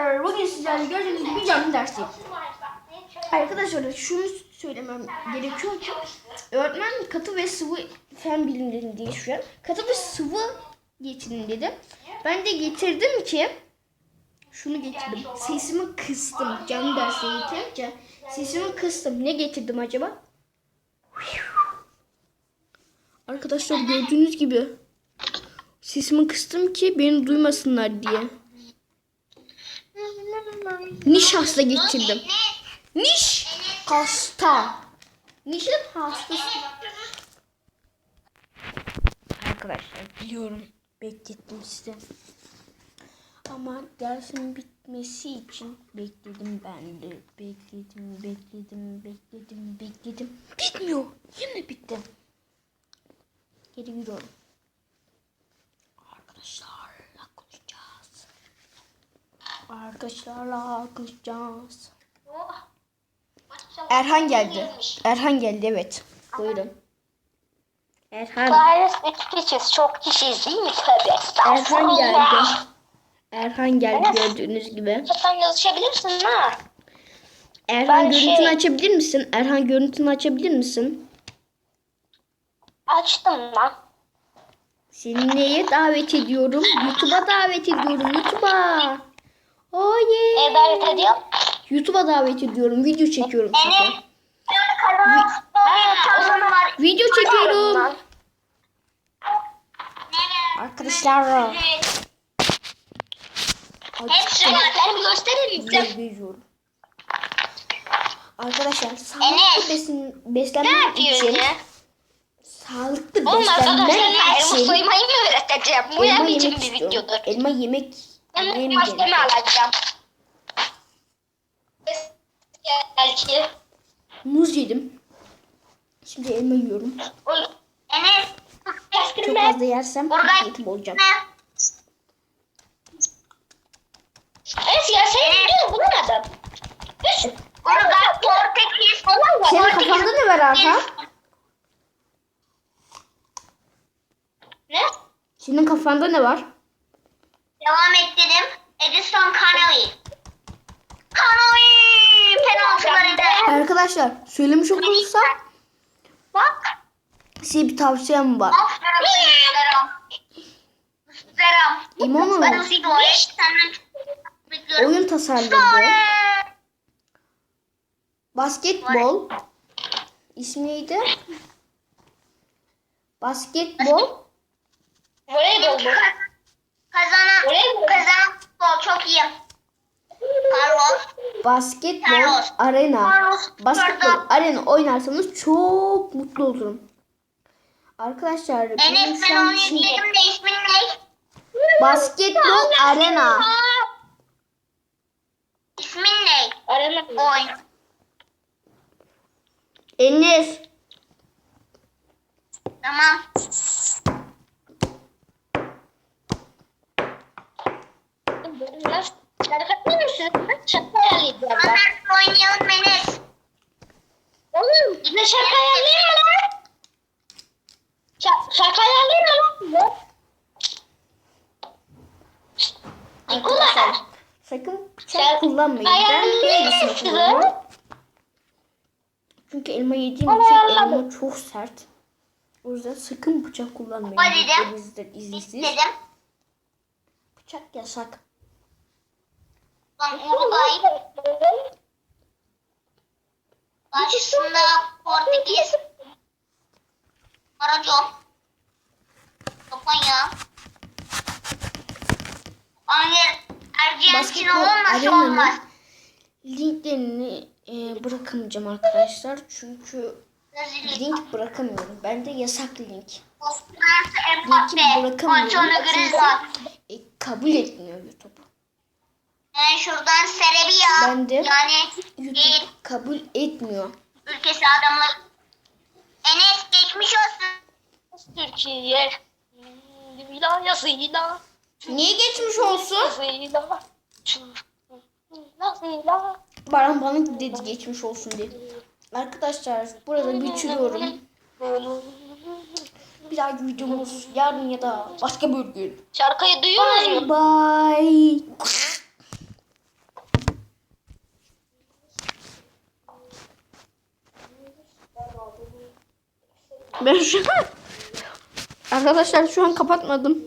Bugün sizlerle gördüğünüz gibi canlı dersi. Arkadaşlar şunu söylemem gerekiyor ki öğretmen katı ve sıvı fen bilimlerinde geçiyor. Katı ve sıvı getirin dedi. Ben de getirdim ki şunu getirdim. Sesimi kıstım. Canlı derse getirince sesimi kıstım. Ne getirdim acaba? Arkadaşlar gördüğünüz gibi sesimi kıstım ki beni duymasınlar diye. Nişasta getirdim. Niş hasta. Nişin hastası. Arkadaşlar biliyorum beklettim size. Ama dersin bitmesi için bekledim ben de. Bekledim, bekledim, bekledim, bekledim. Bitmiyor. Arkadaşlarla konuşacağız. Erhan geldi. Erhan geldi evet. Buyurun. Erhan. Gayet üç kişiyiz. Çok kişiyiz değil mi? Tövbe Erhan estağfurullah. geldi. Erhan geldi gördüğünüz gibi. Sen yazışabilirsin ha. Erhan Ben görüntünü şey- açabilir misin? Erhan görüntünü açabilir misin? Açtım lan. Seni neye davet ediyorum? YouTube'a davet ediyorum. YouTube'a. Yeah. Ne davet ediyorum? YouTube'a davet ediyorum. Video çekiyorum. Ha, o zaman var. Video çekiyorum. Arkadaşlar. Hepsi renklerimi gösterir misin? Arkadaşlar sağlıklı besin, Ne beslenmek için ya? sağlıklı arkadaşlar beslenmek elma için soymayı mı öğreteceğim? Bu elma yemek bir istiyorum. videodur? Elma yemek Yemem maskemi gerekiyor. alacağım. Belki. Muz yedim. Şimdi elma yiyorum. Enes. Çok fazla yersem yetim olacağım. Evet ya senin videonu bulamadım. Üç. Burada Portekiz falan var. Senin kafanda ne var Arka? Ne? Senin kafanda ne var? Devam ettirdim. Edison Canoe. Canoe penaltılarında. Arkadaşlar söylemiş olursam Bak. size bir tavsiyem var. Aferin. Ben. Senden çok bekliyorum. oyun tasarladı. Basketbol. İsmi neydi? Basketbol. Basketbol arena. Basketbol arena oynarsanız çok mutlu olurum. Arkadaşlar benim Enes şu ben an onu izledim de ismin ne? basketbol arena. İsmin ne? Arena. Oyun. Enes. Tamam. Ne şaka ayarlayayım mı lan? Şa- şaka ayarlayayım mı lan? Arkadaşlar sakın bıçak kullanmayın. Ben size? kullanıyorum. Çünkü elma yediğim için elma çok sert. O yüzden sakın bıçak kullanmayın. Hadi de. Elinizden izinsiz. Dedim. Bıçak yasak. Lan Uruguay. Karşısında Portekiz. Aracon. Japonya. Hayır. Basketbol olmazsa arenanın olmaz. linklerini e, bırakamayacağım arkadaşlar. Çünkü Brezilya. link bırakamıyorum. Bende yasak link. Linki bırakamıyorum. Griezmann. E, kabul etmiyor. Yani şuradan Serbia. Ben de- Yani YouTube kabul etmiyor. Ülkesi adamlar. Enes geçmiş olsun. Türkiye. Vilayasıyla. Niye geçmiş olsun? Baran bana dedi geçmiş olsun diye. Arkadaşlar burada bitiriyorum. Bir dahaki videomuz yarın ya da başka bir gün. Şarkıyı duyuyor musun? Bye bye. Ben şu an... Arkadaşlar şu an kapatmadım.